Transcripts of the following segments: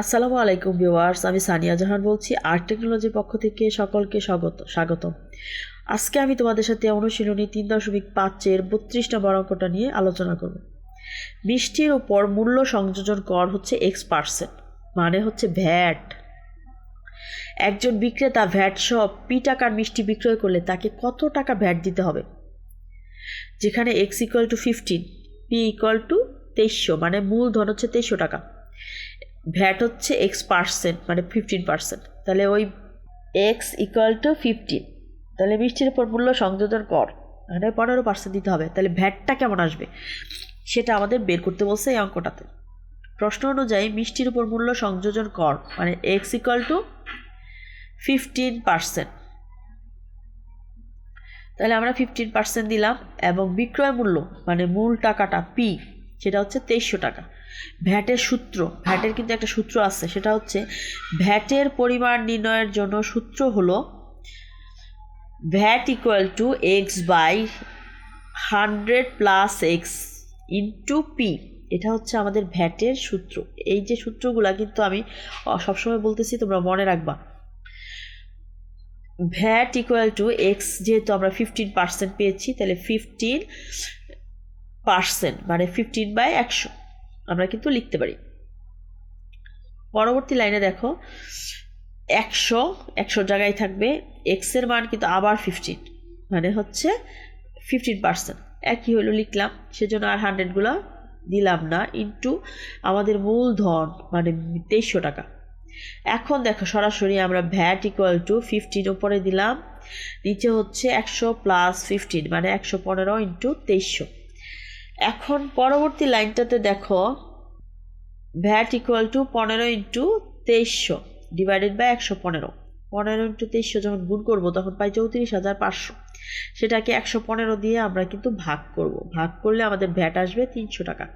আসসালামু আলাইকুম ভিউয়ার্স, আমি সানিয়া জাহান বলছি, আর্ট টেকনোলজির পক্ষ থেকে সকলকে স্বাগত স্বাগত আজকে আমি তোমাদের সাথে অনুশীলনী তিন দশমিক পাঁচের বত্রিশ নম্বর অঙ্কটা নিয়ে আলোচনা করব। মিষ্টির উপর মূল্য সংযোজন কর হচ্ছে এক্স পার্সেন্ট মানে হচ্ছে ভ্যাট। একজন বিক্রেতা ভ্যাট সহ পি টাকার মিষ্টি বিক্রয় করলে তাকে কত টাকা ভ্যাট দিতে হবে? যেখানে X equal to fifteen P equal to তেইশশো মানে মূলধন হচ্ছে তেইশশো টাকা। ভ্যাট হচ্ছে এক্স পার্সেন্ট মানে ফিফটিন পার্সেন্ট তাহলে ওই এক্স ইকুয়াল টু ফিফটিন তাহলে মিষ্টির উপর মূল্য সংযোজন কর। মানে পনেরো পার্সেন্ট দিতে হবে। তাহলে ভ্যাটটা কেমন আসবে? সেটা আমাদের বের করতে বলছে এই অঙ্কটাতে। প্রশ্ন অনুযায়ী মিষ্টির উপর মূল্য সংযোজন কর মানে X equal to fifteen percent তাহলে আমরা ফিফটিন পার্সেন্ট দিলাম এবং বিক্রয় মূল্য মানে মূল টাকাটা পি সেটা হচ্ছে তেইশশো টাকা। ভ্যাটের সূত্র, ভ্যাটের কিন্তু একটা সূত্র আছে, সেটা হচ্ছে ভ্যাটের পরিমাণ নির্ণয়ের জন্য সূত্র হলো VAT equal to X by hundred plus X into P এটা হচ্ছে আমাদের ভ্যাটের সূত্র। এই যে সূত্রগুলা কিন্তু আমি সবসময় বলতেছি, তোমরা মনে রাখবা। ভ্যাট ইকুয়াল টু এক্স যেহেতু আমরা ফিফটিন পার্সেন্ট পেয়েছি, তাহলে ফিফটিন পার্সেন্ট মানে ফিফটিন বাই একশো। আমরা কিন্তু লিখতে পারি। পরবর্তী লাইনে দেখো, একশো একশো জায়গায় থাকবে এক্সের মান কিন্তু আবার ফিফটিন মানে হচ্ছে ফিফটিন পার্সেন্ট একই হলো লিখলাম, সেজন্য আর হান্ড্রেডগুলো দিলাম না ইন্টু আমাদের মূলধন মানে তেইশশো টাকা। এখন দেখো, সরাসরি আমরা ভ্যাট ইকুয়াল টু ফিফটিন ওপরে দিলাম, নিচে হচ্ছে একশো প্লাস ফিফটিন মানে একশো পনেরো ইন্টু তেইশশো। এখন পরবর্তী লাইনটাতে দেখো, ভ্যাট ইকুয়াল টু পনেরো ইন্টু তেইশশো ডিভাইডেড বাই একশো পনেরো। পনেরো ইন্টু তেইশশো যখন গুণ করব, তখন পাই চৌত্রিশ হাজার পাঁচশো। সেটাকে একশো পনেরো দিয়ে আমরা কিন্তু ভাগ করব। ভাগ করলে আমাদের ভ্যাট আসবে তিনশো টাকা।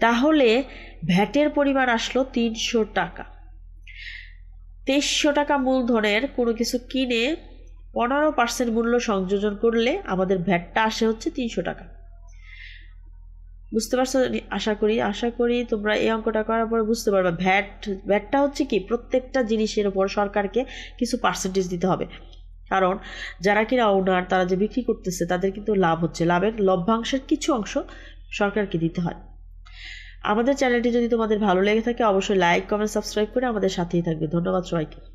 তাহলে ভ্যাটের পরিমাণ আসলো তিনশো টাকা। তেইশশো টাকা মূলধনের কোনো কিছু কিনে পনেরো পার্সেন্ট মূল্য সংযোজন করলে আমাদের ভ্যাটটা আসে হচ্ছে তিনশো টাকা। বুঝতে পারছ? আশা করি আশা করি তোমরা এই অঙ্কটা করার পরে বুঝতে পারবে। ভ্যাট, ভ্যাটটা হচ্ছে কি, প্রত্যেকটা জিনিসের উপর সরকারকে কিছু পার্সেন্টেজ দিতে হবে। কারণ যারা কিনা ওনার তারা যে বিক্রি করতেছে, তাদের কিন্তু লাভ হচ্ছে। লাভের লভ্যাংশের কিছু অংশ সরকারকে দিতে হয়। আমাদের চ্যানেলটি যদি তোমাদের ভালো লেগে থাকে, অবশ্যই লাইক কমেন্ট সাবস্ক্রাইব করে আমাদের সাথেই থাকবে। ধন্যবাদ সবাইকে।